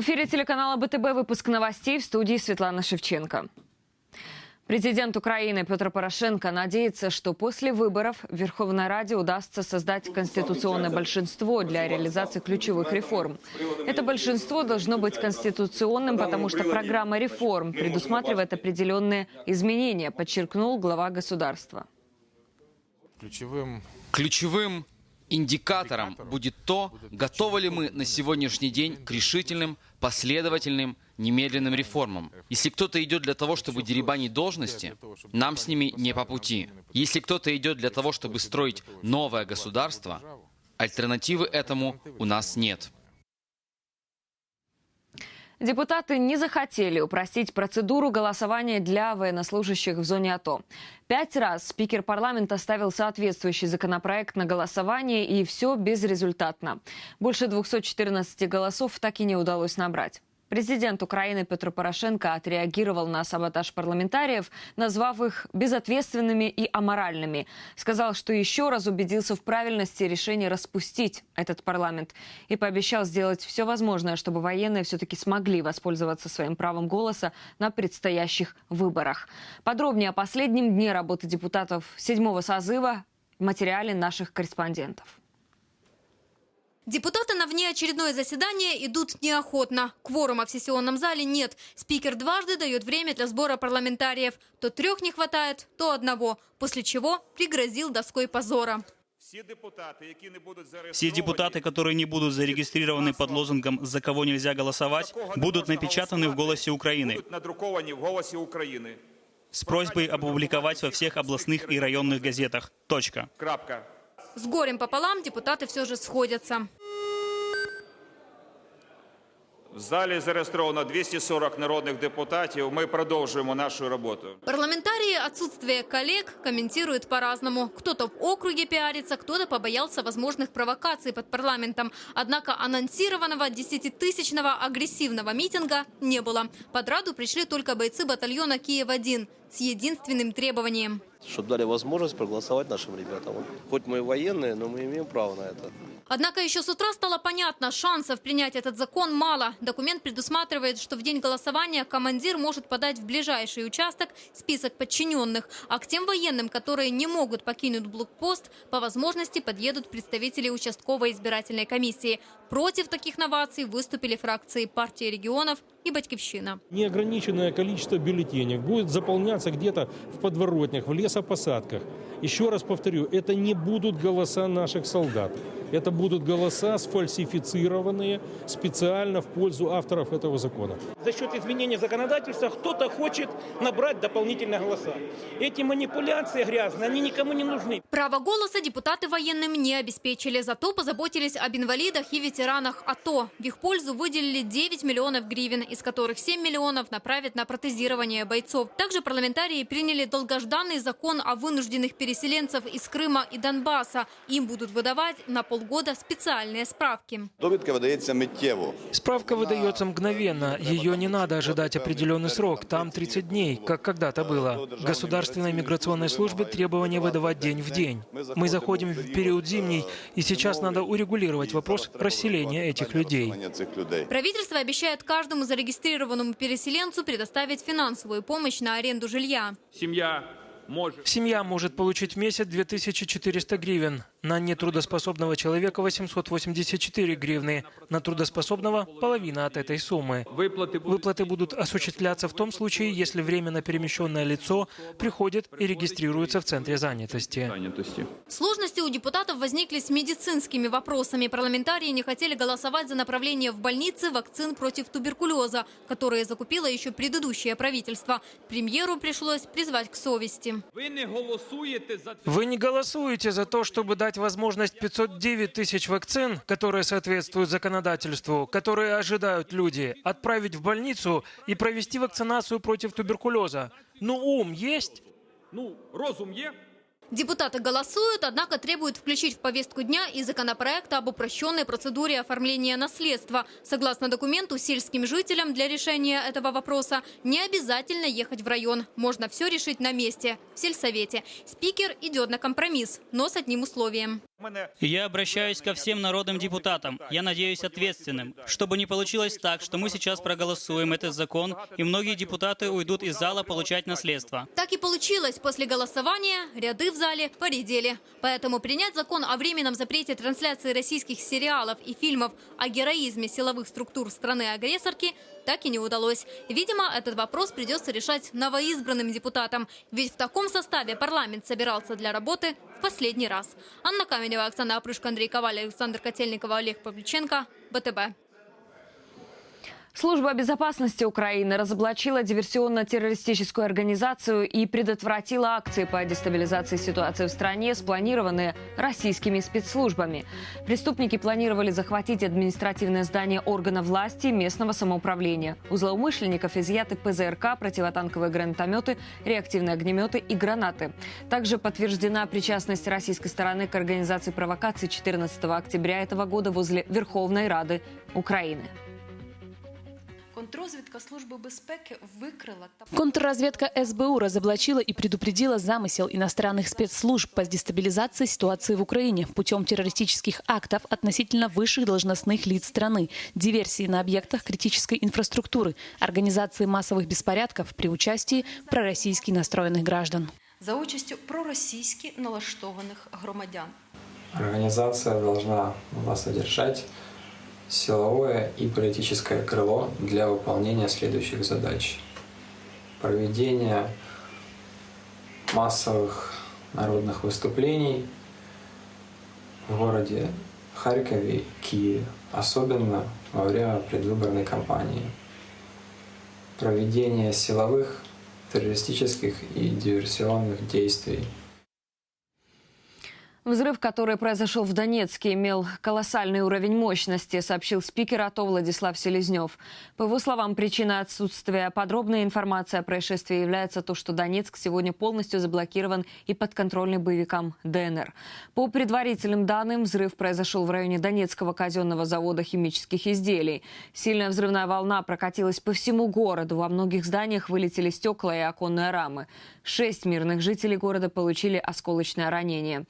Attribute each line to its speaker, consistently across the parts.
Speaker 1: В эфире телеканала БТБ выпуск новостей в студии Светлана Шевченко. Президент Украины Петр Порошенко надеется, что после выборов в Верховной Раде удастся создать конституционное большинство для реализации ключевых реформ. Это большинство должно быть конституционным, потому что программа реформ предусматривает определенные изменения, подчеркнул глава государства.
Speaker 2: Ключевым
Speaker 3: Ключевым индикатором будет то, готовы ли мы на сегодняшний день к решительным, последовательным, немедленным реформам. Если кто-то идет для того, чтобы деребанить должности, нам с ними не по пути. Если кто-то идет для того, чтобы строить новое государство, альтернативы этому у нас нет.
Speaker 1: Депутаты не захотели упростить процедуру голосования для военнослужащих в зоне АТО. Пять раз спикер парламента ставил соответствующий законопроект на голосование, и все безрезультатно. Больше 214 голосов так и не удалось набрать. Президент Украины Петр Порошенко отреагировал на саботаж парламентариев, назвав их безответственными и аморальными. Сказал, что еще раз убедился в правильности решения распустить этот парламент и пообещал сделать все возможное, чтобы военные все-таки смогли воспользоваться своим правом голоса на предстоящих выборах. Подробнее о последнем дне работы депутатов седьмого созыва в материале наших корреспондентов.
Speaker 4: Депутаты на внеочередное заседание идут неохотно. Кворума в сессионном зале нет. Спикер дважды дает время для сбора парламентариев. То трех не хватает, то одного. После чего пригрозил доской позора.
Speaker 5: Все депутаты, которые не будут зарегистрированы под лозунгом «За кого нельзя голосовать», будут напечатаны в «Голосе Украины»
Speaker 6: будуть надруковані в голосі України.
Speaker 5: с просьбой опубликовать во всех областных и районных газетах. Точка.
Speaker 6: Крапка.
Speaker 4: С горем пополам депутаты все же сходятся.
Speaker 6: В залі зареєстровано 240 народних депутатів. Ми продовжуємо нашу роботу.
Speaker 4: Парламентарии отсутствие коллег комментируют по-разному. Кто-то в округе пиарится, кто-то побоялся возможных провокаций под парламентом. Однако анонсированного 10-тысячного агрессивного митинга не было. Под Раду пришли только бойцы батальона «Киев-1» с единственным требованием.
Speaker 7: чтобы дали возможность проголосовать нашим ребятам. Хоть мы и военные, но мы имеем право на это.
Speaker 4: Однако еще с утра стало понятно, шансов принять этот закон мало. Документ предусматривает, что в день голосования командир может подать в ближайший участок список подчиненных, а к тем военным, которые не могут покинуть блокпост, по возможности подъедут представители участковой избирательной комиссии. Против таких новаций выступили фракции партии регионов и «Батькивщина».
Speaker 8: Неограниченное количество бюллетеней будет заполняться где-то в подворотнях, в лесопосадках. Еще раз повторю, это не будут голоса наших солдат. Это будут голоса сфальсифицированные специально в пользу авторов этого закона.
Speaker 9: За счет изменения законодательства кто-то хочет набрать дополнительные голоса. Эти манипуляции грязные, они никому не нужны.
Speaker 4: Право голоса депутаты военным не обеспечили, зато позаботились об инвалидах и ветеранах АТО. В их пользу выделили 9 миллионов гривен, из которых 7 миллионов направят на протезирование бойцов. Также парламентарии приняли долгожданный закон о вынужденных переселенцев из Крыма и Донбасса. Им будут выдавать на полгода специальные справки.
Speaker 10: Довідка видається миттєво.
Speaker 11: Справка выдается мгновенно. Ее не надо ожидать определенный срок. Там 30 дней, как когда-то было. Государственной миграционной службе требование выдавать день в день. Мы заходим в период зимний, и сейчас надо урегулировать вопрос расселения этих людей.
Speaker 4: Правительство обещает каждому зарегистрированному переселенцу предоставить финансовую помощь на аренду жилья.
Speaker 9: Семья может...
Speaker 11: Семья может получить в месяц 2400 гривен. На нетрудоспособного человека 884 гривны. На трудоспособного – половина от этой суммы.
Speaker 9: Выплаты будут...
Speaker 11: Осуществляться в том случае, если временно перемещенное лицо приходит и регистрируется в центре занятости.
Speaker 9: занятости.
Speaker 4: Сложности у депутатов возникли с медицинскими вопросами. Парламентарии не хотели голосовать за направление в больницы вакцин против туберкулеза, которые закупило еще предыдущее правительство. Премьеру пришлось призвать к совести.
Speaker 11: Вы не голосуете за то, чтобы дать возможность 509 тысяч вакцин, которые соответствуют законодательству, которые ожидают люди, отправить в больницу и провести вакцинацию против туберкулеза. Ну, ум есть?
Speaker 9: ну розум є.
Speaker 4: Депутаты голосуют, однако требуют включить в повестку дня и законопроект об упрощенной процедуре оформления наследства. Согласно документу, сельским жителям для решения этого вопроса не обязательно ехать в район. Можно все решить на месте, в сельсовете. Спикер идет на компромисс, но с одним условием.
Speaker 5: Я обращаюсь ко всем народным депутатам, я надеюсь ответственным, чтобы не получилось так, что мы сейчас проголосуем этот закон, и многие депутаты уйдут из зала получать наследство.
Speaker 4: Так и получилось. После голосования ряды в зале поредели. Поэтому принять закон о временном запрете трансляции российских сериалов и фильмов о героизме силовых структур страны-агрессорки так и не удалось. Видимо, этот вопрос придется решать новоизбранным депутатам. Ведь в таком составе парламент собирался для работы в последний раз. Анна Каменева, Оксана Опрышко, Андрей Коваль, Александр Котельникова, Олег Павличенко, БТБ.
Speaker 1: Служба безопасности Украины разоблачила диверсионно-террористическую организацию и предотвратила акции по дестабилизации ситуации в стране, спланированные российскими спецслужбами. Преступники планировали захватить административное здание органа власти местного самоуправления. У злоумышленников изъяты ПЗРК, противотанковые гранатометы, реактивные огнеметы и гранаты. Также подтверждена причастность российской стороны к организации провокаций 14 октября этого года возле Верховной Рады Украины.
Speaker 12: Контррозвідка Служби безпеки викрила та
Speaker 13: Контрразведка СБУ разоблачила и предупредила замысел иностранных спецслужб по дестабилизации ситуации в Украине путем террористических актов относительно высших должностных лиц страны, диверсии на объектах критической инфраструктуры, организации массовых беспорядков при участии пророссийски настроенных граждан.
Speaker 12: за участю проросійськи налаштованих громадян.
Speaker 14: Организация должна была содержать силовое и политическое крыло для выполнения следующих задач. Проведение массовых народных выступлений в городе Харькове Киеве, особенно во время предвыборной кампании. Проведение силовых, террористических и диверсионных действий –
Speaker 1: Взрыв, который произошел в Донецке, имел колоссальный уровень мощности, сообщил спикер АТО Владислав Селезнев. По его словам, причиной отсутствия подробной информации о происшествии является то, что Донецк сегодня полностью заблокирован и подконтрольный боевикам ДНР. По предварительным данным, взрыв произошел в районе Донецкого казенного завода химических изделий. Сильная взрывная волна прокатилась по всему городу. Во многих зданиях вылетели стекла и оконные рамы. Шесть мирных жителей города получили осколочное ранение.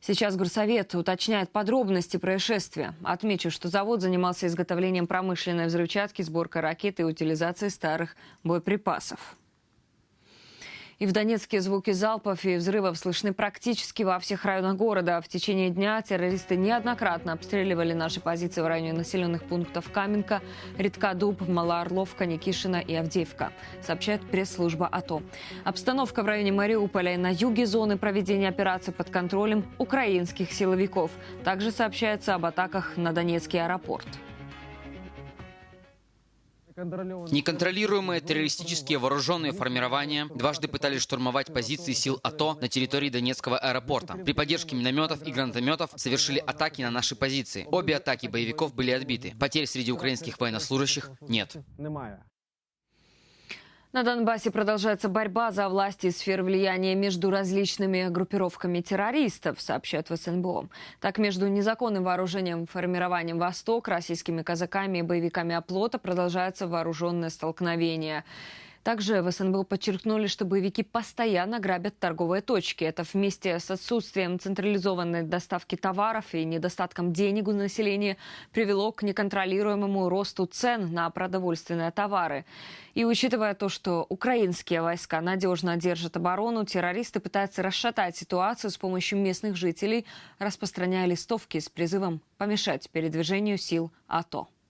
Speaker 1: Сейчас Горсовет уточняет подробности происшествия. Отмечу, что завод занимался изготовлением промышленной взрывчатки, сборкой ракет и утилизацией старых боеприпасов. И в Донецке звуки залпов и взрывов слышны практически во всех районах города. В течение дня террористы неоднократно обстреливали наши позиции в районе населенных пунктов Каменка, Редкодуб, Малоорловка, Никишина и Авдеевка, сообщает пресс-служба АТО. Обстановка в районе Мариуполя и на юге зоны проведения операции под контролем украинских силовиков. Также сообщается об атаках на Донецкий аэропорт.
Speaker 3: Неконтролируемые террористические вооруженные формирования дважды пытались штурмовать позиции сил АТО на территории Донецкого аэропорта. При поддержке минометов и гранатометов совершили атаки на наши позиции. Обе атаки боевиков были отбиты. Потерь среди украинских военнослужащих нет.
Speaker 1: На Донбассе продолжается борьба за власть и сфер влияния между различными группировками террористов, сообщают в СНБО. Так, между незаконным вооружением формированием «Восток», российскими казаками и боевиками оплота продолжается вооруженное столкновение. Также в СНБ подчеркнули, что боевики постоянно грабят торговые точки. Это вместе с отсутствием централизованной доставки товаров и недостатком денег у населения привело к неконтролируемому росту цен на продовольственные товары. И учитывая то, что украинские войска надежно держат оборону, террористы пытаются расшатать ситуацию с помощью местных жителей, распространяя листовки с призывом помешать передвижению сил АТО.
Speaker 15: С боку террористов посыливается...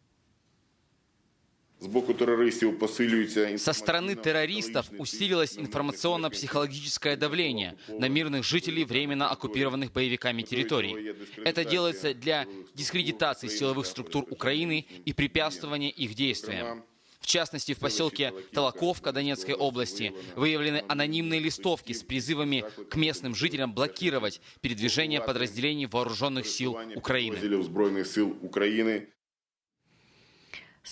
Speaker 3: Со стороны террористов усилилось информационно-психологическое давление на мирных жителей временно оккупированных боевиками территорий. Это делается для дискредитации силовых структур Украины и препятствования их действиям. В частности, в поселке Толоковка Донецкой области выявлены анонимные листовки с призывами к местным жителям блокировать передвижение подразделений вооруженных сил Украины.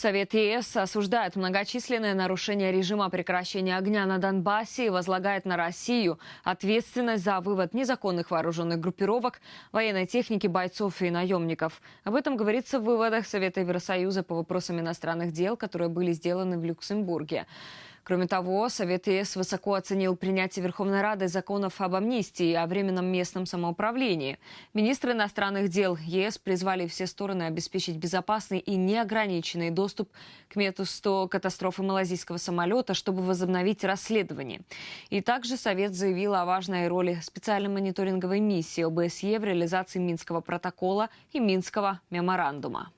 Speaker 1: Совет ЕС осуждает многочисленные нарушения режима прекращения огня на Донбассе и возлагает на Россию ответственность за вывод незаконных вооруженных группировок, военной техники, бойцов и наемников. Об этом говорится в выводах Совета Евросоюза по вопросам иностранных дел, которые были сделаны в Люксембурге. Кроме того, Совет ЕС высоко оценил принятие Верховной Рады законов об амнистии и о временном местном самоуправлении. Министры иностранных дел ЕС призвали все стороны обеспечить безопасный и неограниченный доступ к месту катастрофы малазийского самолета, чтобы возобновить расследование. И также Совет заявил о важной роли специальной мониторинговой миссии ОБСЕ в реализации Минского протокола и Минского меморандума.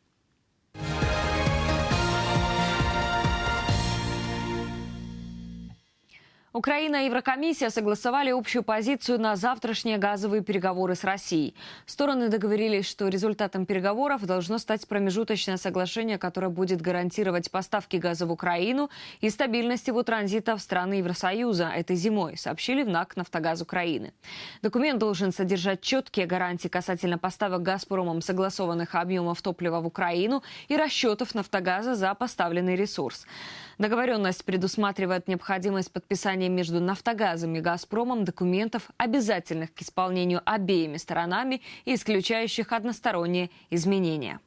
Speaker 1: Украина и Еврокомиссия согласовали общую позицию на завтрашние газовые переговоры с Россией. Стороны договорились, что результатом переговоров должно стать промежуточное соглашение, которое будет гарантировать поставки газа в Украину и стабильность его транзита в страны Евросоюза этой зимой, сообщили в НАК «Нафтогаз Украины». Документ должен содержать четкие гарантии касательно поставок «Газпромом» согласованных объемов топлива в Украину и расчетов «Нафтогаза» за поставленный ресурс. Договоренность предусматривает необходимость подписания между «Нафтогазом» и «Газпромом» документов, обязательных к исполнению обеими сторонами и исключающих односторонние изменения.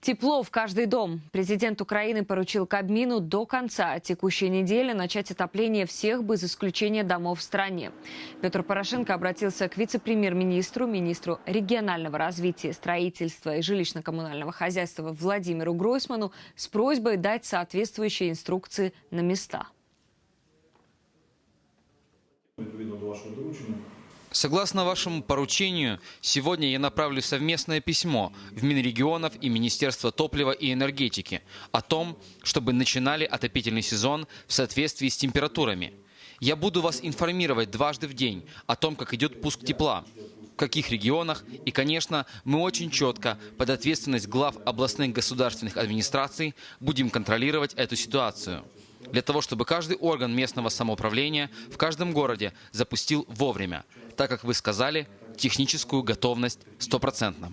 Speaker 1: Тепло в каждый дом. Президент Украины поручил Кабмину до конца текущей недели начать отопление всех без исключения домов в стране. Петр Порошенко обратился к вице-премьер-министру, министру регионального развития, строительства и жилищно-коммунального хозяйства Владимиру Гройсману с просьбой дать соответствующие инструкции на места.
Speaker 3: Согласно вашему поручению, сегодня я направлю совместное письмо в Минрегионов и Министерство топлива и энергетики о том, чтобы начинали отопительный сезон в соответствии с температурами. Я буду вас информировать дважды в день о том, как идет пуск тепла, в каких регионах, и, конечно, мы очень четко под ответственность глав областных государственных администраций будем контролировать эту ситуацию для того, чтобы каждый орган местного самоуправления в каждом городе запустил вовремя, так как вы сказали, техническую готовность стопроцентно.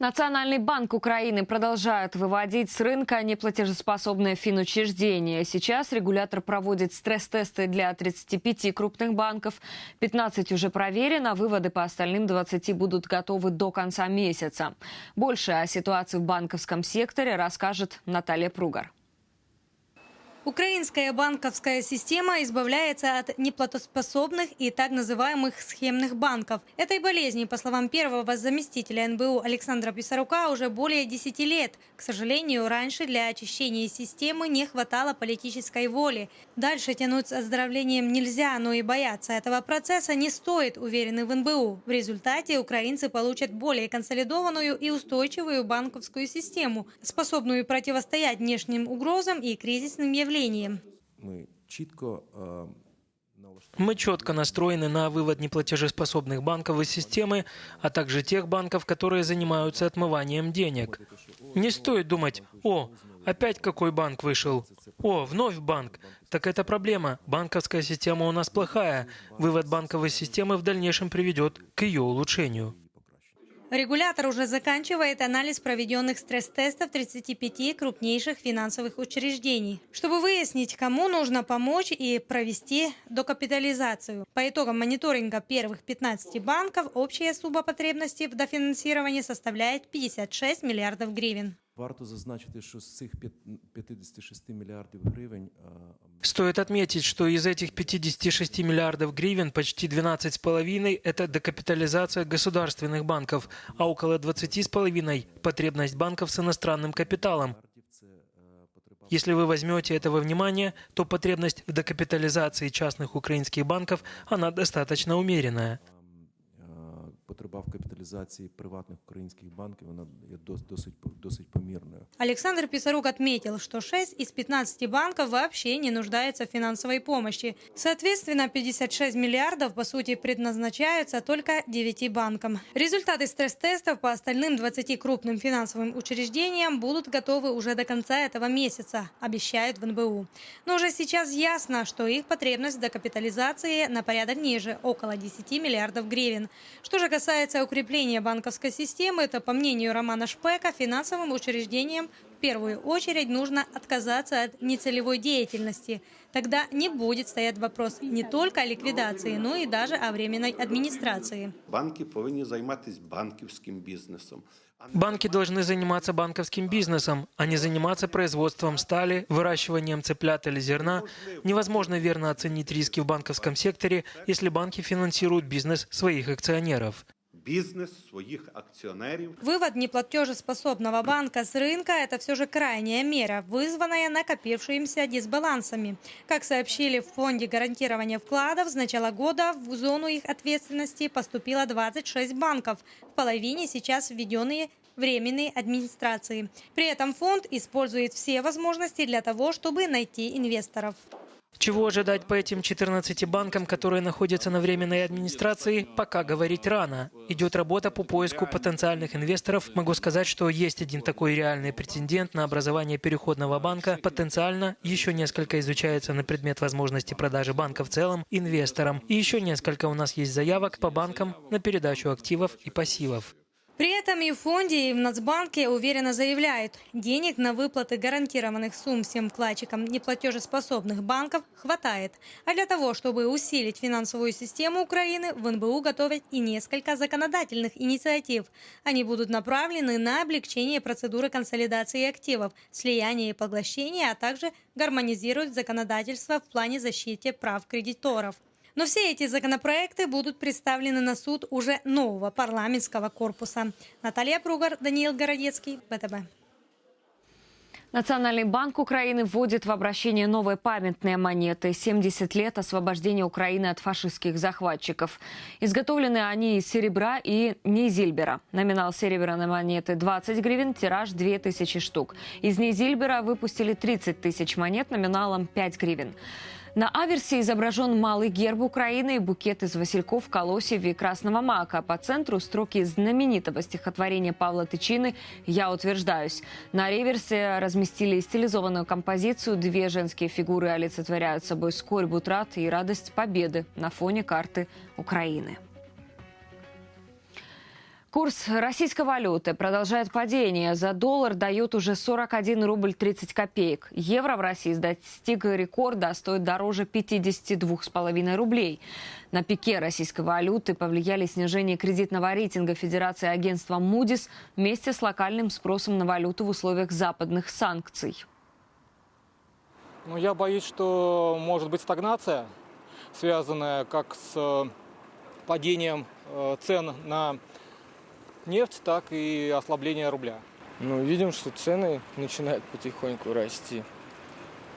Speaker 1: Национальный банк Украины продолжает выводить с рынка неплатежеспособные финучреждения. Сейчас регулятор проводит стресс-тесты для 35 крупных банков. 15 уже проверено, выводы по остальным 20 будут готовы до конца месяца. Больше о ситуации в банковском секторе расскажет Наталья Пругар.
Speaker 16: Украинская банковская система избавляется от неплатоспособных и так называемых схемных банков. Этой болезни, по словам первого заместителя НБУ Александра Писарука, уже более 10 лет. К сожалению, раньше для очищения системы не хватало политической воли. Дальше тянуть с оздоровлением нельзя, но и бояться этого процесса не стоит, уверены в НБУ. В результате украинцы получат более консолидованную и устойчивую банковскую систему, способную противостоять внешним угрозам и кризисным явлениям.
Speaker 17: Ми чітко
Speaker 11: Мы четко настроены на вывод неплатежеспособных банков из системы, а также тех банков, которые занимаются отмыванием денег. Не стоит думать, о, опять какой банк вышел, о, вновь банк. Так это проблема. Банковская система у нас плохая. Вывод банковой системы в дальнейшем приведет к ее улучшению.
Speaker 16: Регулятор уже заканчивает анализ проведенных стресс-тестов 35 крупнейших финансовых учреждений, чтобы выяснить, кому нужно помочь и провести докапитализацию. По итогам мониторинга первых 15 банков общая сумма потребностей в дофинансировании составляет 56 миллиардов гривен.
Speaker 17: Варто зазначити, що з цих п'ят- 56 мільярдів гривень а,
Speaker 11: Стоит отметить, что из этих 56 миллиардов гривен почти 12,5 – это докапитализация государственных банков, а около 20,5 – потребность банков с иностранным капиталом. Если вы возьмете это во внимание, то потребность в докапитализации частных украинских банков, она достаточно умеренная
Speaker 17: а, потреба в капіталізації приватних українських банків вона є дос- досить досить помірною.
Speaker 16: Александр Писарук отметил, что 6 из 15 банков вообще не нуждаются в финансовой помощи. Соответственно, 56 миллиардов, по сути, предназначаются только 9 банкам. Результаты стресс-тестов по остальным 20 крупным финансовым учреждениям будут готовы уже до конца этого месяца, обещают в НБУ. Но уже сейчас ясно, что их потребность в докапитализации на порядок ниже, около 10 миллиардов гривен. Что же касается укрепления банковской системы, то, по мнению Романа Шпека, финансовым учреждениям первую очередь нужно отказаться от нецелевой деятельности. Тогда не будет стоять вопрос не только о ликвидации, но и даже о временной администрации.
Speaker 18: Банки повинні займатися банківським бізнесом.
Speaker 11: Банки должны заниматься банковским бизнесом, а не заниматься производством стали, выращиванием цыплят или зерна. Невозможно верно оценить риски в банковском секторе, если банки финансируют бизнес своих акционеров.
Speaker 18: Бізнес своїх акціонерів.
Speaker 16: Вывод неплатежеспособного банка с рынка – это все же крайняя мера, вызванная накопившимися дисбалансами. Как сообщили в Фонде гарантирования вкладов, с начала года в зону их ответственности поступило 26 банков, в половине сейчас введенные временные администрации. При этом фонд использует все возможности для того, чтобы найти инвесторов.
Speaker 11: Чего ожидать по этим 14 банкам, которые находятся на временной администрации, пока говорить рано. Идет работа по поиску потенциальных инвесторов. Могу сказать, что есть один такой реальный претендент на образование переходного банка. Потенциально еще несколько изучается на предмет возможности продажи банка в целом инвесторам. И еще несколько у нас есть заявок по банкам на передачу активов и пассивов.
Speaker 16: При этом и в фонде, и в Нацбанке уверенно заявляют, денег на выплаты гарантированных сумм всем вкладчикам неплатежеспособных банков хватает. А для того, чтобы усилить финансовую систему Украины, в НБУ готовят и несколько законодательных инициатив. Они будут направлены на облегчение процедуры консолидации активов, слияния и поглощения, а также гармонизируют законодательство в плане защиты прав кредиторов. Но все эти законопроекты будут представлены на суд уже нового парламентского корпуса. Наталья Пругар, Даниил Городецкий, БТБ.
Speaker 1: Национальный банк Украины вводит в обращение новые памятные монеты. 70 лет освобождения Украины от фашистских захватчиков. Изготовлены они из серебра и нейзильбера. Номинал серебряной монеты 20 гривен, тираж 2000 штук. Из нейзильбера выпустили 30 тысяч монет номиналом 5 гривен. На аверсе изображен малый герб Украины и букет из васильков, колосьев и красного мака. По центру строки знаменитого стихотворения Павла Тычины «Я утверждаюсь». На реверсе разместили стилизованную композицию. Две женские фигуры олицетворяют собой скорбь утраты и радость победы на фоне карты Украины. Курс российской валюты продолжает падение. За доллар дают уже 41 рубль 30 копеек. Евро в России достиг рекорда, а стоит дороже 52,5 рублей. На пике российской валюты повлияли снижение кредитного рейтинга Федерации агентства Moody's вместе с локальным спросом на валюту в условиях западных санкций.
Speaker 19: Ну, я боюсь, что может быть стагнация, связанная как с падением э, цен на нефть, так и ослабление рубля.
Speaker 20: Ну, видим, что цены начинают потихоньку расти.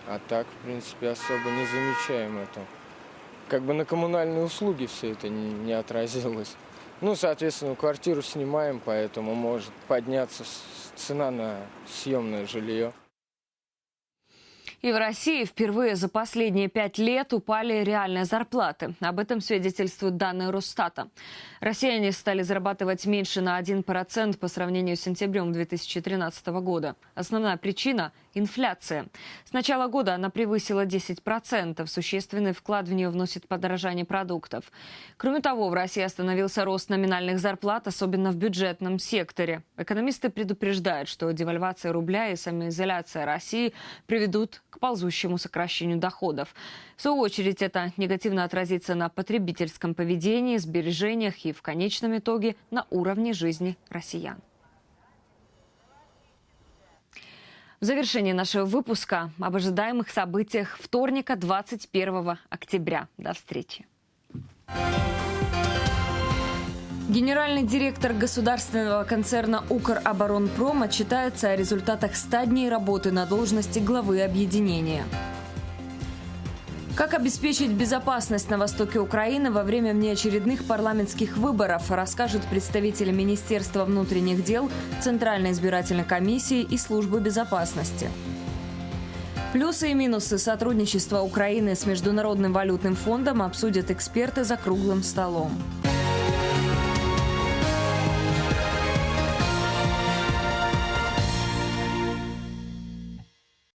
Speaker 20: А так, в принципе, особо не замечаем это. Как бы на коммунальные услуги все это не, не отразилось. Ну, соответственно, квартиру снимаем, поэтому может подняться цена на съемное жилье.
Speaker 1: И в России впервые за последние пять лет упали реальные зарплаты. Об этом свидетельствуют данные Росстата. Россияне стали зарабатывать меньше на 1% по сравнению с сентябрем 2013 года. Основная причина – инфляция. С начала года она превысила 10%. Существенный вклад в нее вносит подорожание продуктов. Кроме того, в России остановился рост номинальных зарплат, особенно в бюджетном секторе. Экономисты предупреждают, что девальвация рубля и самоизоляция России приведут к ползущему сокращению доходов. В свою очередь это негативно отразится на потребительском поведении, сбережениях и в конечном итоге на уровне жизни россиян. В завершении нашего выпуска об ожидаемых событиях вторника 21 октября. До встречи. Генеральный директор государственного концерна «Укроборонпром» отчитается о результатах 100 дней работы на должности главы объединения. Как обеспечить безопасность на востоке Украины во время внеочередных парламентских выборов, расскажет представитель Министерства внутренних дел, Центральной избирательной комиссии и Службы безопасности. Плюсы и минусы сотрудничества Украины с Международным валютным фондом обсудят эксперты за круглым столом.